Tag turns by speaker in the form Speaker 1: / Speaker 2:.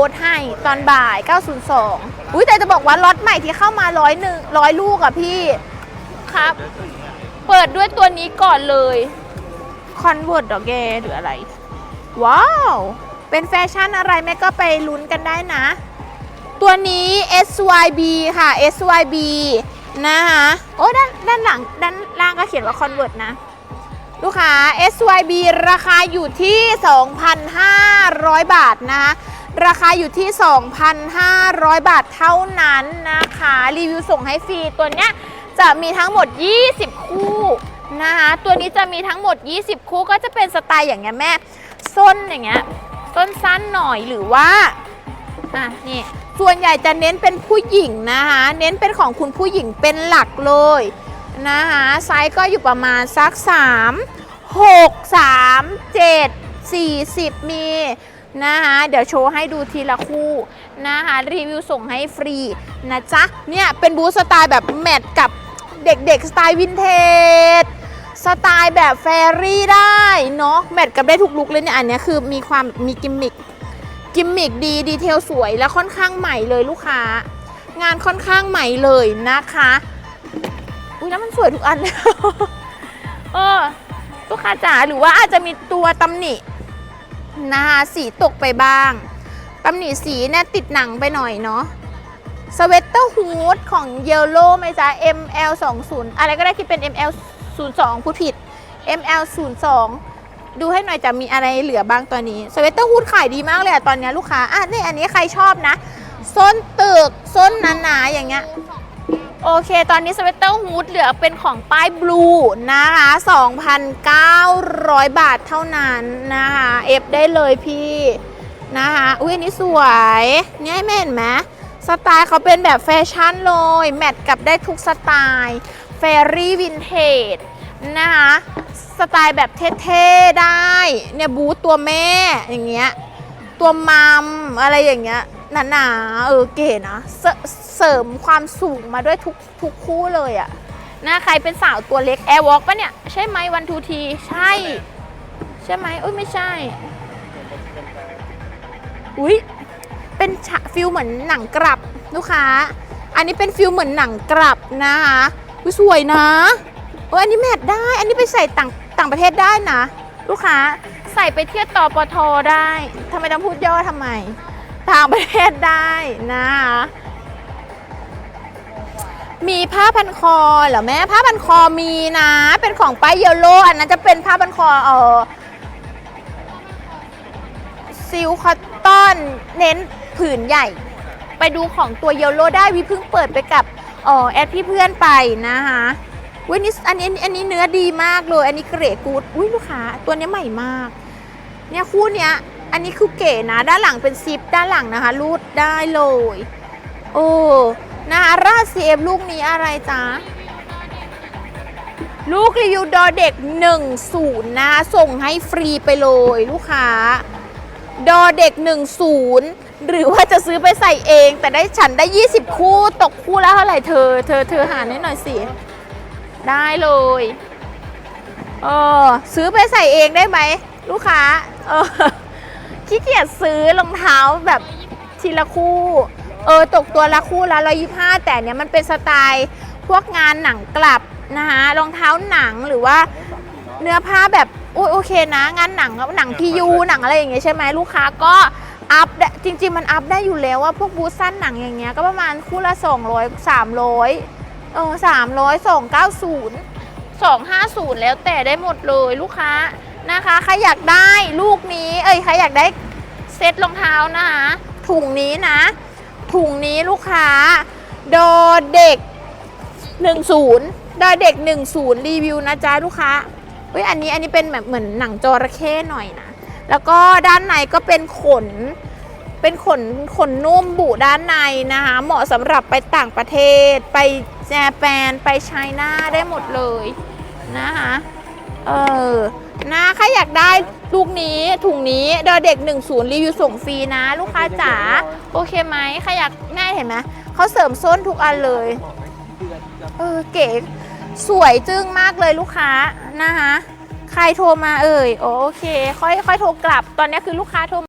Speaker 1: โพสต์ให้ตอนบ่าย 902 อุ้ยแต่จะบอกว่าล็อตใหม่ที่เข้ามาร้อยหนึ่งร้อยลูกอะพี่ครับ เปิดด้วยตัวนี้ก่อนเลยคอนเวิร์ตดอกแกหรืออะไร ว้าว เป็นแฟชั่นอะไรแม่ก็ไปลุ้นกันได้นะ ตัวนี้ SYB ค่ะ SYB นะคะโอ้ด้านด้านหลังด้านล่างก็เขียนว่า Convert นะ ลูกค้า SYB ราคาอยู่ที่ 2,500 บาทนะคะ ราคาอยู่ที่ 2,500 บาทเท่านั้นนะคะ รีวิวส่งให้ฟรีตัวเนี้ยจะมีทั้งหมด 20 คู่นะคะตัวนี้จะมีทั้งหมด 20 คู่ก็จะเป็นสไตล์อย่างเงี้ยแม่ส้นอย่างเงี้ยส้นสั้นหน่อยหรือว่าอะนี่ส่วนใหญ่จะเน้นเป็นผู้หญิงนะคะเน้นเป็นของคุณผู้หญิงเป็นหลักเลยนะคะไซส์ก็อยู่ประมาณสัก 3 6 3 7 40 มี นะคะเดี๋ยวโชว์ให้ดูทีละคู่นะคะรีวิวส่งให้ฟรีนะจ๊ะเนี่ยเป็นบูธสไตล์แบบแมทกับเด็กๆสไตล์วินเทจสไตล์แบบแฟรี่ได้เนาะแมทกับได้ทุกลุกเลยเนี่ยอันนี้คือมีความมีกิมมิคกิมมิกดีดีเทลสวยและค่อนข้างใหม่เลยลูกค้า งานค่อนข้างใหม่เลยนะคะอุ้ยแล้วมันสวยทุกอันเออลูกค้าจ๋าหรือว่าอาจจะมีตัวตำหนิ นะคะสีตกไปบ้างตำหนิสีเนี่ยติดหนังไปหน่อยเนาะสเวตเตอร์ฮูดของเยลโล่ไหมจ๊ะ ML 2 0อะไรก็ได้ที่เป็น ML 0 2พูดผิด ML 0 2ดูให้หน่อยจะมีอะไรเหลือบ้างตัวนี้สเวตเตอร์ฮูดขายดีมากเลยอะตอนเนี้ยลูกค้าอะนี่อันนี้ใครชอบนะส้นตึกส้นหนาๆอย่างเงี้ย โอเค ตอนนี้สเวตเตอร์ฮูดเหลือเป็นของป้ายบลูนะคะ 2,900 บาทเท่านั้นนะคะ เอฟได้เลยพี่นะคะ อุ้ยอันนี้สวย เนี่ยให้แม่เห็นไหมสไตล์เขาเป็นแบบแฟชั่นเลย แมทกับได้ทุกสไตล์เฟรี่วินเทจนะคะ สไตล์แบบเท่ๆได้ เนี่ยบูธตัวแม่อย่างเงี้ย ตัวมัมอะไรอย่างเงี้ยหนาๆเออเก๋นะเส เสริมความสูงมาด้วยทุกทุกคู่เลยอะนะใครเป็นสาวตัวเล็กแอร์วอล์กปะเนี่ย ใช่ไหมวันทูที ใช่ ใช่ไหมอุ้ยไม่ใช่ อุ้ยเป็นฉะฟิลเหมือนหนังกลับลูกค้า อันนี้เป็นฟิลเหมือนหนังกลับนะคะอุ้ยสวยนะเอออันนี้แมทได้ อันนี้ไปใส่ต่างต่างประเทศได้นะ ลูกค้าใส่ไปเที่ยวต่อปทได้ทำไมต้องพูดย่อทำไม ต่างประเทศได้นะคะ มีผ้าพันคอเหรอแม่ผ้าพันคอมีนะ เป็นของป้ายเยลโล่อันนั้นจะเป็นผ้าพันคอเออซิลคอตตอนเน้นผืนใหญ่ ไปดูของตัวเยลโล่ได้วิเพิ่งเปิดไปกับเออแอดพี่เพื่อนไปนะคะวินี่อันนี้อันนี้เนื้อดีมากเลย อันนี้เกรดกูดอุ้ยลูกค้าตัวนี้ใหม่มาก เนี่ยคู่เนี้ย อันนี้คือเก๋นะ ด้านหลังเป็นซิปด้านหลังนะคะรูดได้เลย โอ้ นะคะราดซีเอฟลูกนี้อะไรจ๊ะลูกรีวิวดอเด็ก 10 นะ ส่งให้ฟรีไปเลยลูกค้า ดอเด็ก 10 หรือว่าจะซื้อไปใส่เอง แต่ได้ฉันได้ 20 คู่ตกคู่แล้วเท่าไหร่เธอ เธอเธอหาให้หน่อยสิ ได้เลยเออซื้อไปใส่เองได้ไหม ลูกค้า เออขี้เกียจซื้อรองเท้าแบบทีละคู่ เออตกตัวละคู่ละร้อยยี่ห้าแต่เนี้ยมันเป็นสไตล์พวกงานหนังกลับนะคะรองเท้าหนังหรือว่าเนื้อผ้าแบบโอยโอเคนะ งานหนังหนังพียูหนังอะไรอย่างเงี้ยใช่ไหมลูกค้าก็อัพได้จริง ๆ มันอัพได้อยู่แล้วว่าพวกบูธสั้นหนังอย่างเงี้ยก็ประมาณคู่ละ200 300เออ300 290 250 แล้วแต่ได้หมดเลยลูกค้านะคะใครอยากได้ลูกนี้ เอ้ยใครอยากได้เซ็ตรองเท้านะคะถุงนี้นะ ถุงนี้ลูกค้า ดอเด็ก 10 ดอเด็ก 10 รีวิวนะจ๊ะลูกค้าเฮ้ยอันนี้อันนี้เป็นแบบเหมือนหนังจระเข้หน่อยนะ แล้วก็ด้านในก็เป็นขน เป็นขนขนนุ่มบุด้านในนะคะ เหมาะสำหรับไปต่างประเทศ ไปแจแปน ไปไชน่าได้หมดเลยนะคะ เออนะใครอยากได้ลูกนี้ถุงนี้เดอเด็ก 10 รีวิวส่งฟรีนะ ลูกค้าจ๋าโอเคไหมใครอยากง่ายเห็นไหมเขาเสริมส้นทุกอันเลย เออเก๋สวยจึ้งมากเลยลูกค้านะคะ ใครโทรมาเอ่ยโอเค ค่อยค่อยโทรกลับตอนนี้คือลูกค้าโทร